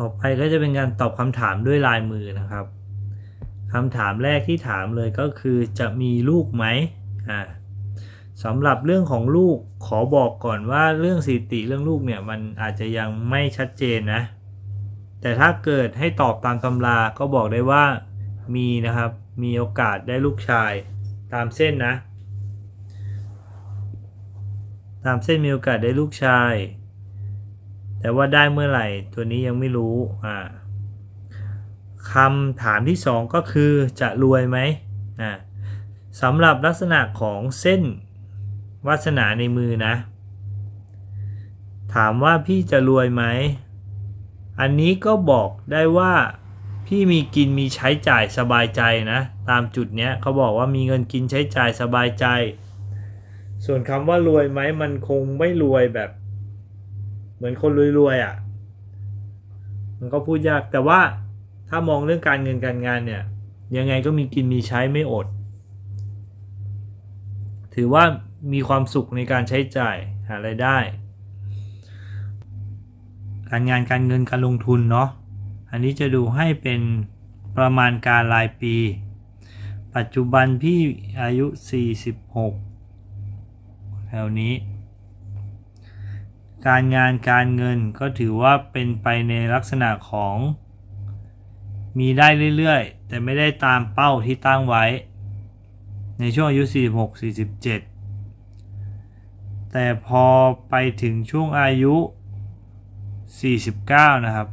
ต่อไปก็จะเป็นการตอบคำถามด้วยลายมือนะครับคำถามแรกที่ถามเลยก็คือจะมีลูกไหมอ่าสำหรับเรื่องของลูกขอบอกก่อนว่าเรื่องสิติเรื่องลูกเนี่ยมันอาจจะยังไม่ชัดเจนนะ แต่ถ้าเกิดให้ตอบตามตำราก็บอกได้ว่ามีนะครับ มีโอกาสได้ลูกชายตามเส้นนะ ตามเส้นมีโอกาสได้ลูกชาย แต่ว่าได้เมื่อไหร่ตัวนี้ยังไม่รู้อ่าคำถามที่สองก็คือจะรวยไหมอ่าสำหรับลักษณะของเส้นวาสนาในมือนะ ถามว่าพี่จะรวยไหม อันนี้ก็บอกได้ว่าพี่มีกินมีใช้จ่ายสบายใจนะ ตามจุดเนี้ยเขาบอกว่ามีเงินกินใช้จ่ายสบายใจ ส่วนคำว่ารวยไหมมันคงไม่รวยแบบ มือนคนรวยๆอะ่ะ มันก็พูดยาก แต่ว่าถ้ามองเรื่องการเงินการงานเนี่ย ยังไงก็มีกินมีใช้ไม่อด ถือว่ามีความสุขในการใช้จ่ายหารายได้ การงานการเงินการลงทุนเนาะ อันนี้จะดูให้เป็นประมาณการรายปี ปัจจุบันพี่อายุ 46แถวนี้ การงานการเงินก็ถือว่าเป็นไปในลักษณะของ มีได้เรื่อยๆ แต่ไม่ได้ตามเป้าที่ตั้งไว้ ในช่วงอายุ 46 47 แต่พอไปถึงช่วงอายุ 49 นะครับ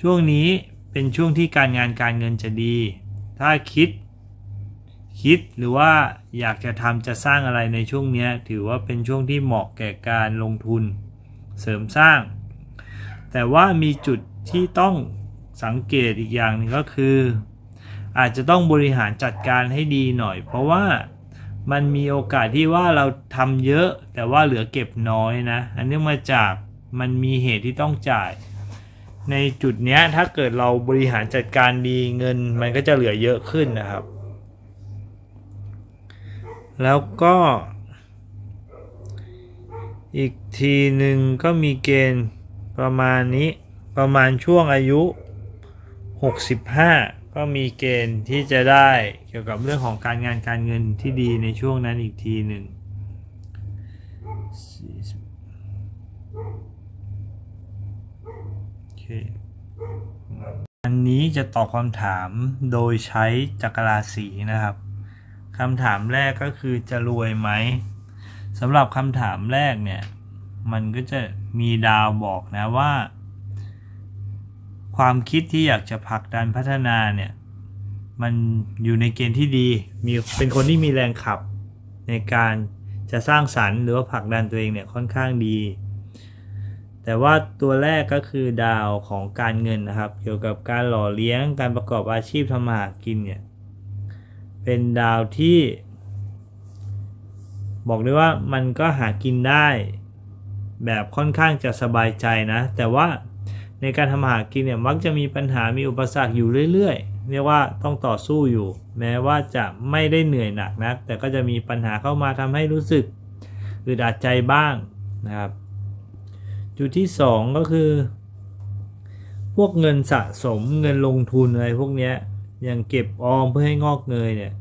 ช่วงนี้เป็นช่วงที่การงานการเงินจะดี ถ้าคิด คิดหรือว่าอยากจะทำจะสร้างอะไรในช่วงนี้ถือว่าเป็นช่วงที่เหมาะแก่การลงทุนเสริมสร้าง แต่ว่ามีจุดที่ต้องสังเกตอีกอย่างหนึงก็คือ อาจจะต้องบริหารจัดการให้ดีหน่อย เพราะว่ามันมีโอกาสที่ว่าเราทำเยอะ แต่ว่าเหลือเก็บน้อยนะ อันนี้มาจากมันมีเหตุที่ต้องจ่าย ในจุดนี้ถ้าเกิดเราบริหารจัดการดีเงิน มันก็จะเหลือเยอะขึ้นนะครับ แล้วก็อีกทีหนึ่งก็มีเกณฑ์ประมาณนี้ประมาณช่วงอายุ 65 ก็มีเกณฑ์ที่จะได้เกี่ยวกับเรื่องของการงานการเงินที่ดีในช่วงนั้นอีกทีหนึ่งอันนี้จะตอบคำถามโดยใช้จักรราศีนะครับ คำถามแรกก็คือจะรวยไหมสำหรับคำถามแรกเนี่ย มันก็จะมีดาวบอกนะว่า ความคิดที่อยากจะผลักดันพัฒนาเนี่ย มันอยู่ในเกณฑ์ที่ดีมีเป็นคนที่มีแรงขับ ในการจะสร้างสรรค์หรือว่าผลักดันตัวเองเนี่ยค่อนข้างดี แต่ว่าตัวแรกก็คือดาวของการเงินนะครับ เกี่ยวกับการหล่อเลี้ยงการประกอบอาชีพทำมาหากินเนี่ย เป็นดาวที่ บอกได้ว่ามันก็หากินได้ แบบค่อนข้างจะสบายใจนะ แต่ว่าในการทำหากินเนี่ยมักจะมีปัญหามีอุปสรรคอยู่เรื่อยๆ เรียกว่าต้องต่อสู้อยู่ แม้ว่าจะไม่ได้เหนื่อยหนักนะแต่ก็จะมีปัญหาเข้ามาทำให้รู้สึกอึดอัดใจบ้างนะครับ จุดที่ 2 ก็คือ พวกเงินสะสมเงินลงทุนอะไรพวกเนี้ย อย่างเก็บออมเพื่อให้งอกเงยเนี่ย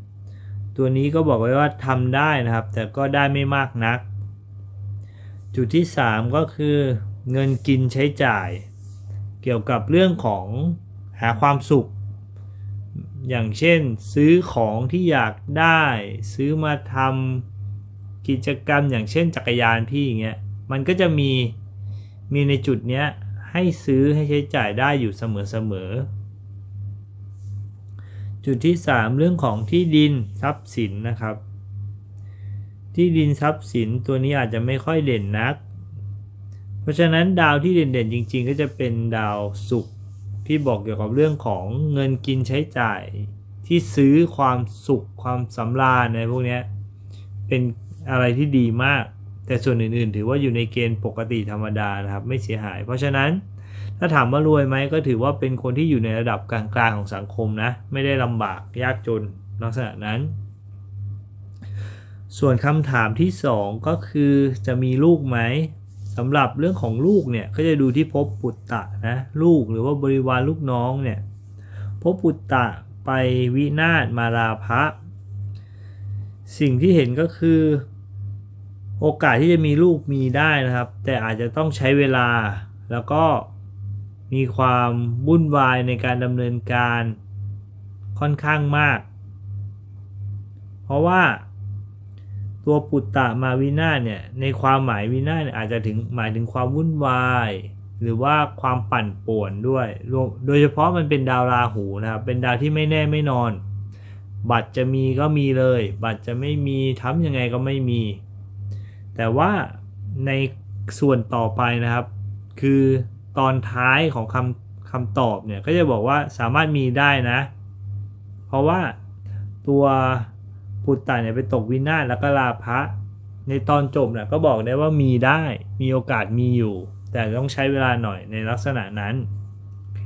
ตัวนี้ก็บอกไว้ว่าทำได้นะครับ แต่ก็ได้ไม่มากนัก จุดที่ 3 ก็คือเงินกินใช้จ่าย เกี่ยวกับเรื่องของหาความสุข อย่างเช่นซื้อของที่อยากได้ ซื้อมาทำกิจกรรมอย่างเช่นจักรยานพี่อย่างเงี้ยมันก็จะมีมีในจุดเนี้ยให้ซื้อให้ใช้จ่ายได้อยู่เสมอๆ จุดที่ 3 เรื่องของที่ดินทรัพย์สินนะครับ ที่ดินทรัพย์สินตัวนี้อาจจะไม่ค่อยเด่นนัก เพราะฉะนั้นดาวที่เด่นๆจริง ๆ ก็จะเป็นดาวศุกร์ที่บอกเกี่ยวกับเรื่องของเงินกินใช้จ่าย ที่ซื้อความสุขความสำราญในพวกนี้เป็นอะไรที่ดีมาก แต่ส่วนอื่นๆ ถือว่าอยู่ในเกณฑ์ปกติธรรมดานะครับไม่เสียหาย เพราะฉะนั้น ถ้าถามว่ารวยไหมก็ถือว่าเป็นคนที่อยู่ในระดับกลางๆของสังคมนะ ไม่ได้ลำบากยากจนลักษณะนั้น ส่วนคำถามที่ 2 ก็คือจะมีลูกไหมสำหรับเรื่องของลูกเนี่ยก็จะดูที่ภพปุตตะนะลูกหรือว่าบริวารลูกน้องเนี่ยภพปุตตะไปวินาศมาราภะสิ่งที่เห็นก็คือ โอกาสที่จะมีลูกมีได้นะครับ แต่อาจจะต้องใช้เวลาแล้วก็ มีความวุ่นวายในการดำเนินการค่อนข้างมาก เพราะว่าตัวปุตตะมาวินาศเนี่ยในความหมายวินาศเนี่ยอาจจะถึงหมายถึงความวุ่นวาย หรือว่าความปั่นป่วนด้วยโดยเฉพาะมันเป็นดาวราหูนะครับเป็นดาวที่ไม่แน่ไม่นอน บัตรจะมีก็มีเลย บัตรจะไม่มีทำยังไงก็ไม่มี แต่ว่าในส่วนต่อไปนะครับ คือ ตอนท้ายของคำคำตอบเนี่ยก็จะบอกว่าสามารถมีได้นะ เพราะว่าตัวปุตตะเนี่ยไปตกวินาศแล้วก็ลาภะในตอนจบเนี่ยก็บอกได้ว่ามีได้มีโอกาสมีอยู่ แต่ต้องใช้เวลาหน่อยในลักษณะนั้นโอเค